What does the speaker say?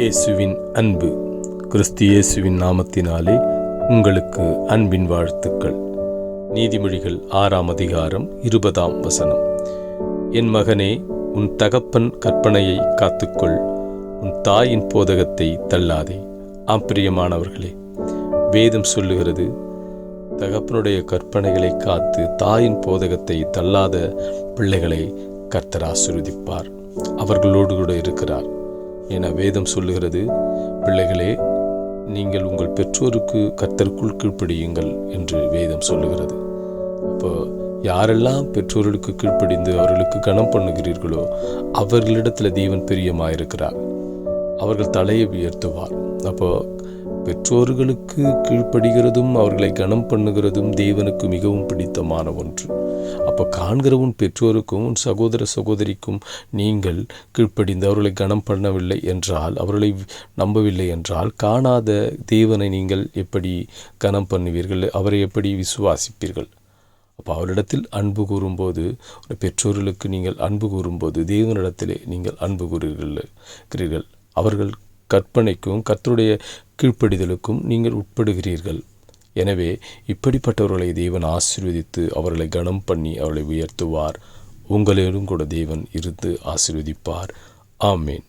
இயேசுவின் அன்பு. கிறிஸ்து இயேசுவின் நாமத்தினாலே உங்களுக்கு அன்பின் வாழ்த்துக்கள். நீதிமொழிகள் ஆறாம் அதிகாரம் இருபதாம் வசனம். என் மகனே உன் தகப்பன் கற்பனையை காத்துக்கொள். உன் தாயின் போதகத்தை தள்ளாதே. ஆப்பிரியமானவர்களே வேதம் சொல்லுகிறது தகப்பனுடைய கற்பனைகளை காத்து தாயின் போதகத்தை தள்ளாத பிள்ளைகளை கர்த்தர் அவர்களோடு கூட இருக்கிறார். என வேதம் சொல்லுகிறது. பிள்ளைகளே நீங்கள் உங்கள் பெற்றோருக்கு கர்த்தருக்குள் கீழ்ப்படியுங்கள் என்று வேதம் சொல்லுகிறது. அப்போ யாரெல்லாம் பெற்றோர்களுக்கு கீழ்ப்படிந்து அவர்களுக்கு கனம் பண்ணுகிறீர்களோ அவர்களிடத்தில் தேவன் பிரியமாயிருக்கிறார். அவர்கள் தலையை உயர்த்துவார். அப்போ பெற்றோர்களுக்கு கீழ்ப்படுகிறதும் அவர்களை கனம் பண்ணுகிறதும் தேவனுக்கு மிகவும் பிடித்தமான ஒன்று. அப்போ காண்கிறவன் பெற்றோருக்கும் உன் சகோதர சகோதரிக்கும் நீங்கள் கீழ்ப்படிந்து அவர்களை கனம் பண்ணவில்லை என்றால் அவர்களை நம்பவில்லை என்றால் காணாத தேவனை நீங்கள் எப்படி கனம் பண்ணுவீர்கள்? அவரை எப்படி விசுவாசிப்பீர்கள்? அப்போ அவரிடத்தில் அன்பு கூறும்போது பெற்றோர்களுக்கு நீங்கள் அன்பு கூறும்போது தேவனிடத்திலே நீங்கள் அன்பு கூறுகிறீர்கள். அவர்கள் கற்பனைக்கும் கர்த்தருடைய கீழ்ப்படிதலுக்கும் நீங்கள் உட்படுகிறீர்கள். எனவே இப்படிப்பட்டவர்களை தேவன் ஆசீர்வதித்து அவர்களை கனம் பண்ணி அவர்களை உயர்த்துவார். உங்களிலும் கூட தேவன் இருந்து ஆசீர்வதிப்பார். ஆமேன்.